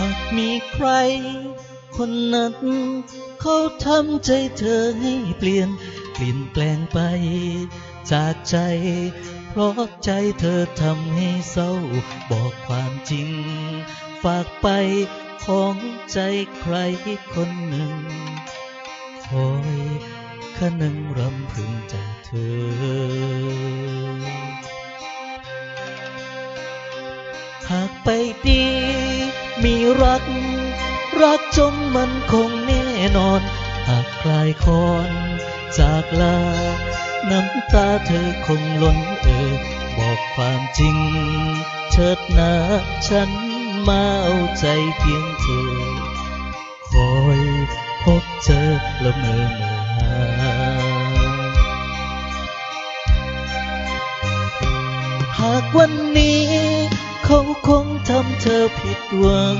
หากมีใคร คนนั้น เขาทำใจเธอให้เปลี่ยนเปลี่ยนแปลงไป จากใจ เพราะใจเธอทำให้เศร้า บอกความจริง ฝากไปของใจใครคนหนึ่ง คอยคะนึงรำพึงจากเธอ หากไปดี มีรัก รักจนมันคงแน่นอนหากคลายคอนจากลา น้ำตาเธอคงล้นเออบอกความจริง เชิดหนาฉันมาเอาใจเพียงเธอ คอยพบเจอละเมอเมื่อหาหากวันนี้ เขาคงทำเธอผิดหวัง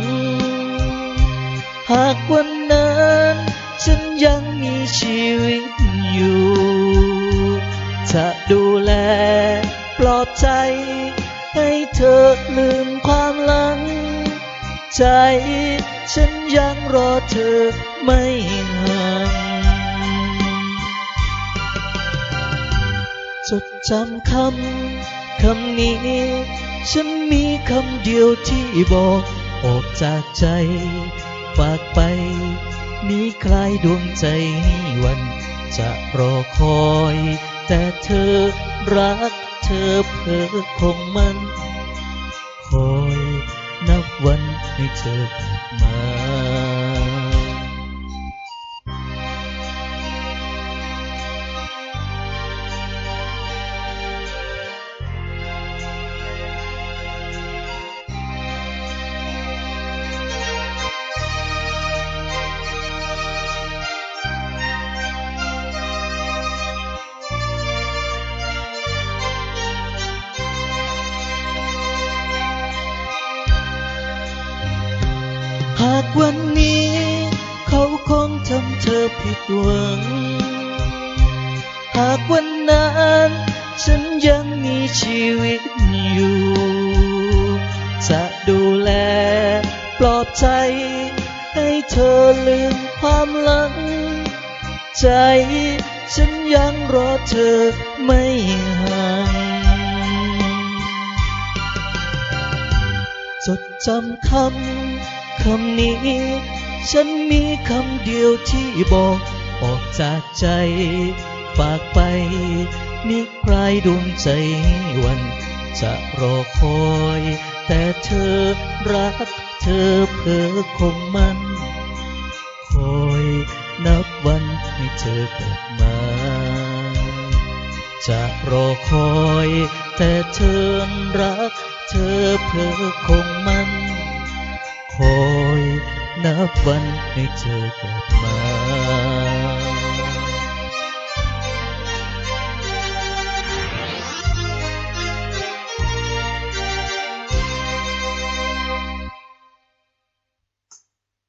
หากวันนั้นฉันยังมีชีวิตอยู่ จะดูแลปลอบใจ ให้เธอลืมความหลัง ใจ ฉันยังรอเธอไม่ห่าง จดจำคำคำนี้ ฉันมีคำเดียวที่บอกออกจากใจ ฝากไป มีคลายดวงใจให้วัน จะรอคอย แต่เธอรักเธอเพ้อคงมัน คอยนับวันให้เธอกลับมา วันนี้เขาคงทำเธอผิดหวัง หากวันนั้นฉันยังมีชีวิตอยู่ จะดูแลปลอบใจ ให้เธอลืมความหลัง ใจฉันยังรอเธอไม่ห่างจดจำคำ คำนี้ ฉันมีคำเดียวที่บอกออกจากใจ ฝากไป มีใครดวงใจวัน จะรอคอย แต่เธอรักเธอเพ้อคงมันคอยนับวันให้เธอกลับมา จะรอคอย แต่เธอรัก เธอเพ้อคงมัน คอยนับวัน